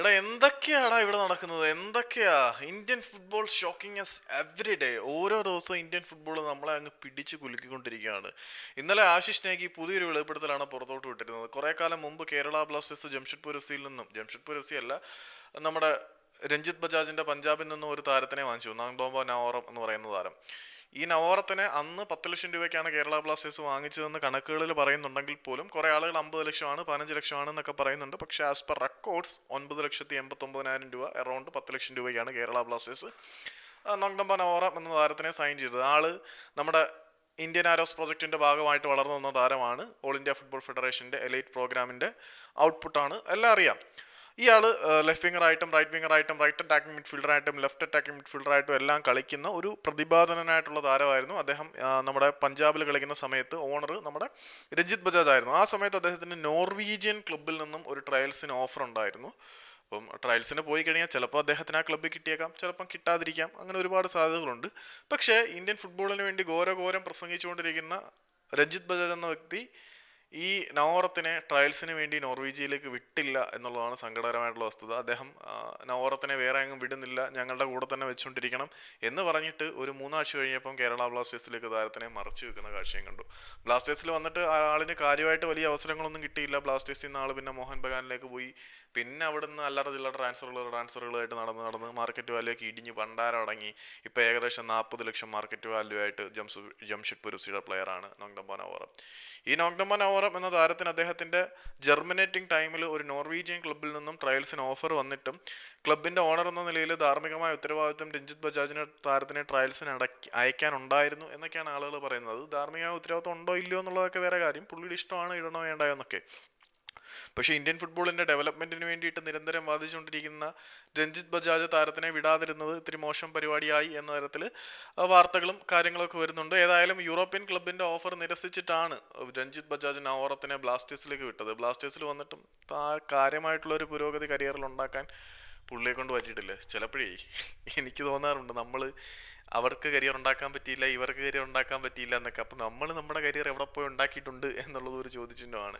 എടാ എന്തൊക്കെയാടാ ഇവിടെ നടക്കുന്നത്? എന്തൊക്കെയാ? Indian football shocking as every day ഓരോ ദിവസവും ഇന്ത്യൻ ഫുട്ബോൾ നമ്മളെ അങ്ങ് പിടിച്ച് കുലുക്കിക്കൊണ്ടിരിക്കുകയാണ്. ഇന്നലെ ആശിഷ് നേഗി പുതിയൊരു വെളിപ്പെടുത്തലാണ് പുറത്തോട്ട് വിട്ടിരുന്നത്. കുറെ കാലം മുമ്പ് കേരള ബ്ലാസ്റ്റേഴ്സ് ജംഷഡ്പൂർ എഫ് സിയിൽ നിന്നും ജംഷഡ്പൂർ എഫ് സി അല്ല നമ്മുടെ രഞ്ജിത്ത് ബജാജിന്റെ പഞ്ചാബിൽ നിന്നും ഒരു താരത്തിനെ വാങ്ങിച്ചു. നാങ്ടോംബോ നവോറം എന്ന് പറയുന്ന താരം. ഈ നവോറത്തിനെ അന്ന് പത്ത് ലക്ഷം രൂപയ്ക്കാണ് കേരള ബ്ലാസ്റ്റേഴ്സ് വാങ്ങിച്ചതെന്ന് കണക്കുകളിൽ പറയുന്നുണ്ടെങ്കിൽ പോലും കുറെ ആളുകൾ അമ്പത് ലക്ഷമാണ് പതിനഞ്ച് ലക്ഷമാണ് എന്നൊക്കെ പറയുന്നുണ്ട്. പക്ഷേ ആസ് പെർ റെക്കോർഡ്സ് ഒൻപത് ലക്ഷത്തി എൺപത്തി ഒമ്പതിനായിരം രൂപ അറൗണ്ട് പത്ത് ലക്ഷം രൂപയ്ക്കാണ് കേരള ബ്ലാസ്റ്റേഴ്സ് നോങ്ടംബ നവോറ എന്ന താരത്തിനെ സൈൻ ചെയ്തത്. ആൾ നമ്മുടെ ഇന്ത്യൻ ആരോസ് പ്രോജക്റ്റിന്റെ ഭാഗമായിട്ട് വളർന്നു വന്ന താരമാണ്. ഓൾ ഇന്ത്യ ഫുട്ബോൾ ഫെഡറേഷന്റെ എലൈറ്റ് പ്രോഗ്രാമിന്റെ ഔട്ട്പുട്ടാണ് എല്ലാം അറിയാം. ഇയാൾ ലെഫ്റ്റ് വിംഗർ ആയിട്ടും റൈറ്റ് വിംഗർ ആയിട്ടും റൈറ്റ് അറ്റാക്കിംഗ് മിഡ്ഫീൽഡർ ആയിട്ടും ലെഫ്റ്റ് അറ്റാക്കിംഗ് മിഡ്ഫീൽഡർ ആയിട്ടും എല്ലാം കളിക്കുന്ന ഒരു പ്രതിഭാധനനായിട്ടുള്ള താരമായിരുന്നു. അദ്ദേഹം നമ്മുടെ പഞ്ചാബിൽ കളിക്കുന്ന സമയത്ത് ഓണർ നമ്മുടെ രഞ്ജിത് ബജാജ് ആയിരുന്നു. ആ സമയത്ത് അദ്ദേഹത്തിന് നോർവീജിയൻ ക്ലബിൽ നിന്നും ഒരു ട്രയൽസിന് ഓഫർ ഉണ്ടായിരുന്നു. അപ്പം ട്രയൽസിന് പോയി കഴിഞ്ഞാൽ ചിലപ്പോൾ അദ്ദേഹത്തിന് ആ ക്ലബ്ബിൽ കിട്ടിയേക്കാം ചിലപ്പം കിട്ടാതിരിക്കാം അങ്ങനെ ഒരുപാട് സാധ്യതകളുണ്ട്. പക്ഷേ ഇന്ത്യൻ ഫുട്ബോളിന് വേണ്ടി ഘോരഘോരം പ്രസംഗിച്ചുകൊണ്ടിരിക്കുന്ന രഞ്ജിത് ബജാജ് എന്ന വ്യക്തി ഈ നവോറത്തിനെ ട്രയൽസിന് വേണ്ടി നോർവീജിയയിലേക്ക് വിട്ടില്ല എന്നുള്ളതാണ് സങ്കടകരമായിട്ടുള്ള വസ്തുത. അദ്ദേഹം നവോറത്തിനെ വേറെ എങ്ങും വിടുന്നില്ല ഞങ്ങളുടെ കൂടെ തന്നെ വെച്ചുകൊണ്ടിരിക്കണം എന്ന് പറഞ്ഞിട്ട് ഒരു മൂന്നാഴ്ച കഴിഞ്ഞപ്പം കേരള ബ്ലാസ്റ്റേഴ്സിലേക്ക് താരത്തിനെ മറച്ചു വെക്കുന്ന കാഴ്ചയും കണ്ടു. ബ്ലാസ്റ്റേഴ്സിൽ വന്നിട്ട് ആളിന് കാര്യമായിട്ട് വലിയ അവസരങ്ങളൊന്നും കിട്ടിയില്ല. ബ്ലാസ്റ്റേഴ്സിൽ നിന്ന് ആൾ പിന്നെ മോഹൻ ബഗാനിലേക്ക് പോയി. പിന്നെ അവിടുന്ന് അല്ലറ ചില്ലറ ട്രാൻസ്ഫറുകൾ ട്രാൻസ്ഫറുകളായിട്ട് നടന്ന് നടന്ന് മാർക്കറ്റ് വാല്യൂക്ക് ഇടിഞ്ഞ് പണ്ടാരം അടങ്ങി. ഇപ്പോൾ ഏകദേശം നാൽപ്പത് ലക്ഷം മാർക്കറ്റ് വാല്യൂ ആയിട്ട് ജംഷു ജംഷഡ്പുരുസിയുടെ പ്ലെയർ പ്ലെയറാണ് നോങ്ടംബോ നവോറ ഈ നോങ്ടംബോ നവോറം എന്ന താരത്തിന് അദ്ദേഹത്തിന്റെ ജെർമിനേറ്റിംഗ് ടൈമിൽ ഒരു നോർവീജിയൻ ക്ലബിൽ നിന്നും ട്രയൽസിന് ഓഫർ വന്നിട്ടും ക്ലബിന്റെ ഓണർ എന്ന നിലയിൽ ധാർമ്മികമായ ഉത്തരവാദിത്വം രഞ്ജിത്ത് ബജാജിന് താരത്തിനെ ട്രയൽസിന് അടക്കി അയക്കാനുണ്ടായിരുന്നു എന്നൊക്കെയാണ് ആളുകൾ പറയുന്നത്. ധാർമ്മികമായ ഉത്തരവാദിത്വം ഉണ്ടോ ഇല്ലയോ എന്നുള്ളതൊക്കെ വേറെ കാര്യം. പുള്ളിയുടെ ഇഷ്ടമാണ് ഇടണോ വേണ്ടയോ എന്നൊക്കെ. പക്ഷേ ഇന്ത്യൻ ഫുട്ബോളിന്റെ ഡെവലപ്മെന്റിന് വേണ്ടിയിട്ട് നിരന്തരം വാദിച്ചുകൊണ്ടിരിക്കുന്ന രഞ്ജിത്ത് ബജാജ് താരത്തിനെ വിടാതിരുന്നത് ഇത്തിരി മോശം പരിപാടിയായി എന്ന തരത്തിൽ വാർത്തകളും കാര്യങ്ങളൊക്കെ വരുന്നുണ്ട്. ഏതായാലും യൂറോപ്യൻ ക്ലബിന്റെ ഓഫർ നിരസിച്ചിട്ടാണ് രഞ്ജിത്ത് ബജാജ് നവോറത്തിനെ ബ്ലാസ്റ്റേഴ്സിലേക്ക് വിട്ടത്. ബ്ലാസ്റ്റേഴ്സിൽ വന്നിട്ടും താ- കാര്യമായിട്ടുള്ള ഒരു പുരോഗതി കരിയറിൽ ഉണ്ടാക്കാൻ പുള്ളിയെ കൊണ്ട് പറ്റിയിട്ടില്ല. ചിലപ്പോഴേ എനിക്ക് തോന്നാറുണ്ട് നമ്മൾ അവർക്ക് കരിയർ ഉണ്ടാക്കാൻ പറ്റിയില്ല ഇവർക്ക് കരിയർ ഉണ്ടാക്കാൻ പറ്റിയില്ല എന്നൊക്കെ. അപ്പം നമ്മൾ നമ്മുടെ കരിയർ എവിടെ പോയി ഉണ്ടാക്കിയിട്ടുണ്ട് എന്നുള്ളത് ഒരു ചോദ്യചിഹ്നമാണ്.